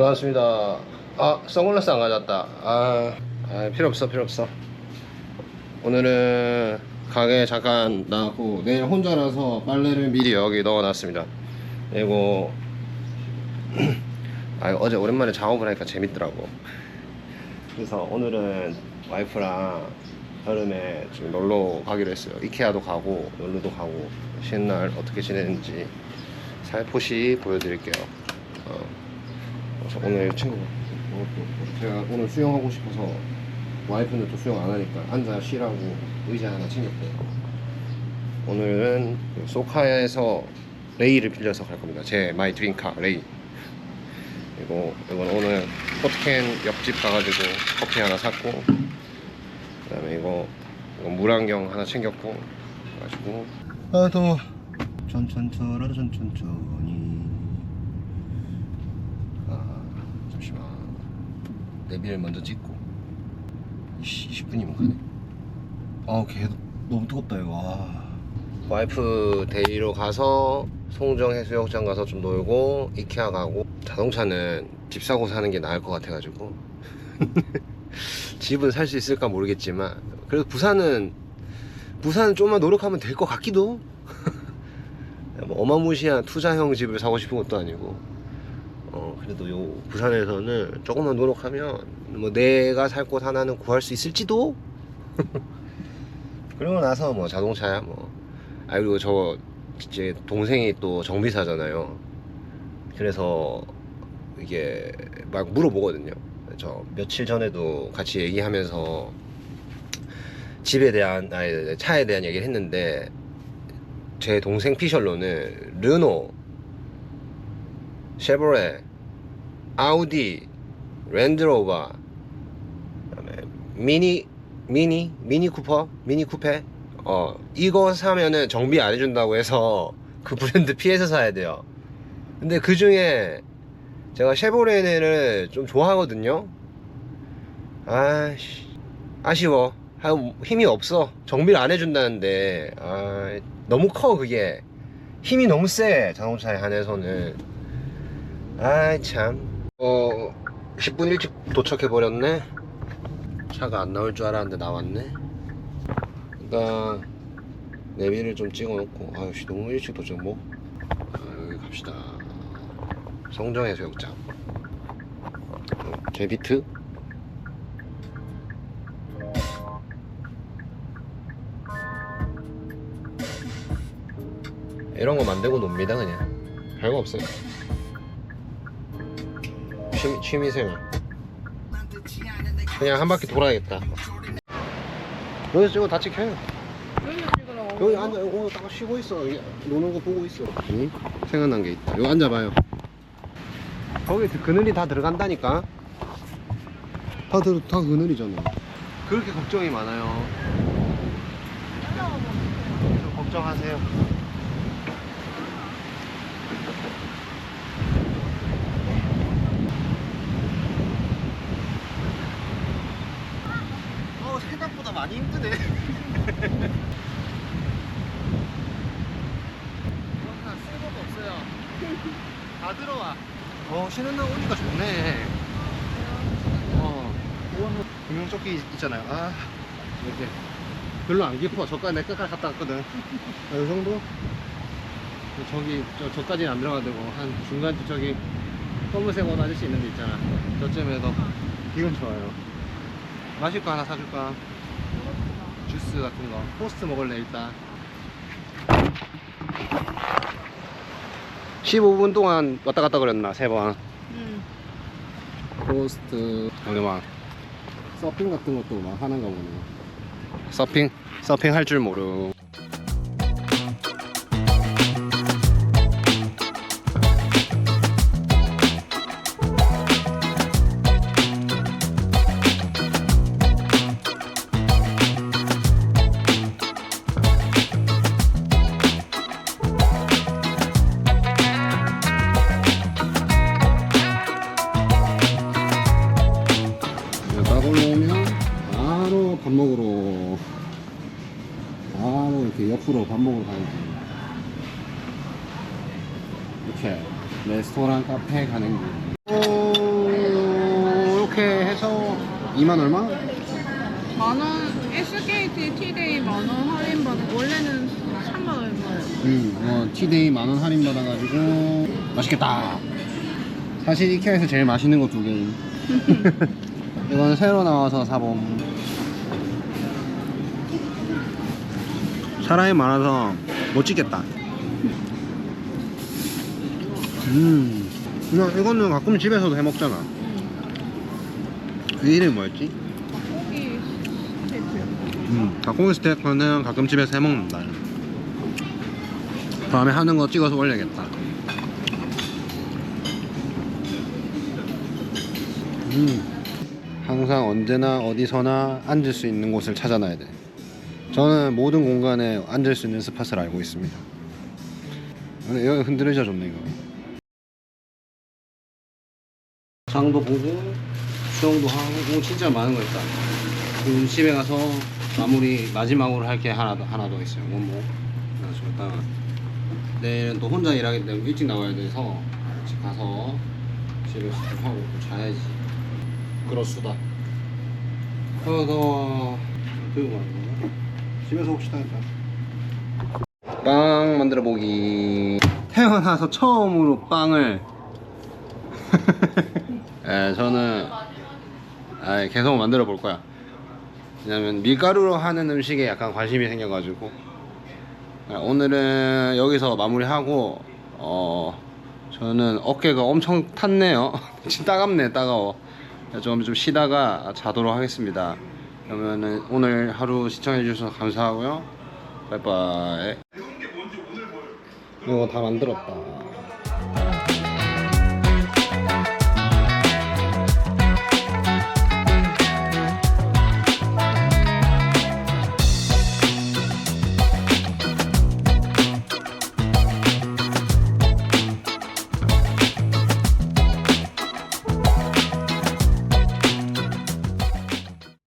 고맙습니다. 아, 선글라스 안 가져왔다. 아, 아, 필요 없어, 필요 없어. 오늘은 가게 잠깐 나가고 내일 혼자라서 빨래를 미리 여기 넣어놨습니다. 그리고 아, 어제 오랜만에 작업을 하니까 재밌더라고. 그래서 오늘은 와이프랑 여름에 좀 놀러 가기로 했어요. 이케아도 가고 놀러도 가고 쉬는 날 어떻게 지내는지 살포시 보여드릴게요. 어. 그래서 오늘 친구가 어, 또 제가 오늘 수영하고 싶어서 와이프는 또 수영 안 하니까 앉아 쉬라고 의자 하나 챙겼고요. 오늘은 그 소카에서 레이를 빌려서 갈 겁니다. 제 마이 드림카 레이. 그리고 이건 오늘 포트캔 옆집 가가지고 커피 하나 샀고 그 다음에 이거, 이거 물안경 하나 챙겼고 그래가지고 아 더워 천천천히 천천천히 아 잠시만 내비를 먼저 찍고. 20분이면 가네. 개 너무 뜨겁다 이거. 아. 와이프 데리러 가서 송정 해수욕장 가서 좀 놀고 이케아 가고 자동차는 집 사고 사는 게 나을 것 같아가지고. 집은 살 수 있을까 모르겠지만 그래도 부산은 부산은 좀만 노력하면 될 것 같기도. 뭐 어마무시한 투자형 집을 사고 싶은 것도 아니고. 어 그래도 요 부산에서는 조금만 노력하면 뭐 내가 살 곳 하나는 구할 수 있을지도? 그러고 나서 뭐 자동차야 뭐. 아 그리고 저 이제 동생이 또 정비사잖아요. 그래서 이게 막 물어보거든요. 저 며칠 전에도 같이 얘기하면서 집에 대한 아니 차에 대한 얘기를 했는데 제 동생 피셜로는 르노, 쉐보레, 아우디, 랜드로버, 그다음에 미니 미니 미니 쿠퍼, 미니 쿠페 어 이거 사면은 정비 안 해준다고 해서 그 브랜드 피해서 사야 돼요. 근데 그 중에 제가 쉐보레를 좀 좋아하거든요. 아씨 아쉬워. 아, 힘이 없어. 정비를 안 해준다는데 아, 너무 커 그게. 힘이 너무 세 자동차에 한해서는. 아이 참. 어 10분 일찍 도착해 버렸네. 차가 안 나올 줄 알았는데 나왔네. 일단 내비를 좀 찍어놓고 아유씨 너무 일찍 도착 뭐. 아, 여기 갑시다. 성정해수욕장. 어, 제비트. 이런 거 만들고 놉니다 그냥 별거 없어요 취미, 취미생활. 그냥 한 바퀴 돌아야겠다. 여기서 찍어 다 찍혀요. 여기 앉아 여기 딱 쉬고 있어. 여기 노는 거 보고 있어. 응? 생각난 게 있다. 여기 앉아봐요. 거기 그늘이 다 들어간다니까. 다, 들, 다 그늘이잖아. 그렇게 걱정이 많아요. 걱정하세요 어 생각보다 많이 힘드네 그러나 쓸모가 없어요 다 들어와. 어 쉬는 날 오니까 좋네. 어 구명조끼 있잖아요. 아 이렇게 별로 안 깊어. 저까지 내 끝까지 갔다 왔거든. 아, 이 정도? 저기 저, 저까지는 안 들어가도 되고 한 중간 저기 검은색 옷 아저씨 있는 데 있잖아. 저쯤에서 기분 좋아요. 마실 거 하나 사줄까? 주스 같은 거. 토스트 먹을래 일단 15분 동안 왔다 갔다 그랬나 세번 응. 토스트 여기 막 서핑 같은 것도 막 하는가 보네 서핑? 서핑 할 줄 모르고 딱 올라오면 바로 밥 먹으러 바로 이렇게 옆으로 밥 먹으러 가야지 이렇게 레스토랑 카페 가는 길 오, 2만 얼마? 만원 SKT T데이 만원 할인 받은 원래는 3만 얼마예요. 음, 뭐 티데이 만원 할인 받아가지고 맛있겠다. 사실 이케아에서 제일 맛있는 거 두 개임. 이건 새로 나와서 사봄. 사람이 많아서 못 찍겠다. 음, 이거 이거는 가끔 집에서도 해 먹잖아. 그 이름이 뭐였지? 닭고기 스테이크요. 음, 닭고기 스테이크는 가끔 집에서 해 먹는다. 다음에 하는 거 찍어서 올려야겠다. 음, 항상 언제나 어디서나 앉을 수 있는 곳을 찾아놔야 돼. 저는 모든 공간에 앉을 수 있는 스팟을 알고 있습니다. 여기 흔들리자 좋네 이거. 장도 보고 수영도 하고 오, 진짜 많은 거 있다. 지금 집에 가서 마무리 마지막으로 할 게 하나 더 하나 더 있어요. 원모. 그래서 일단 내일은 또 혼자 일하기 때문에 일찍 나와야 돼서 집 가서 집에서 좀 하고 또 자야지. 그렇수다. 그래서 들고 가는 거. 집에서 혹시나 일단. 빵 만들어 보기. 태어나서 처음으로 빵을. 에, 저는 아, 계속 만들어 볼 거야. 왜냐면 밀가루로 하는 음식에 약간 관심이 생겨가지고 아, 오늘은 여기서 마무리하고 어 저는 어깨가 엄청 탔네요. 진짜 따갑네 따가워. 좀, 좀 쉬다가 자도록 하겠습니다. 그러면은 오늘 하루 시청해 주셔서 감사하고요. 바이바이. 이거 다 만들었다.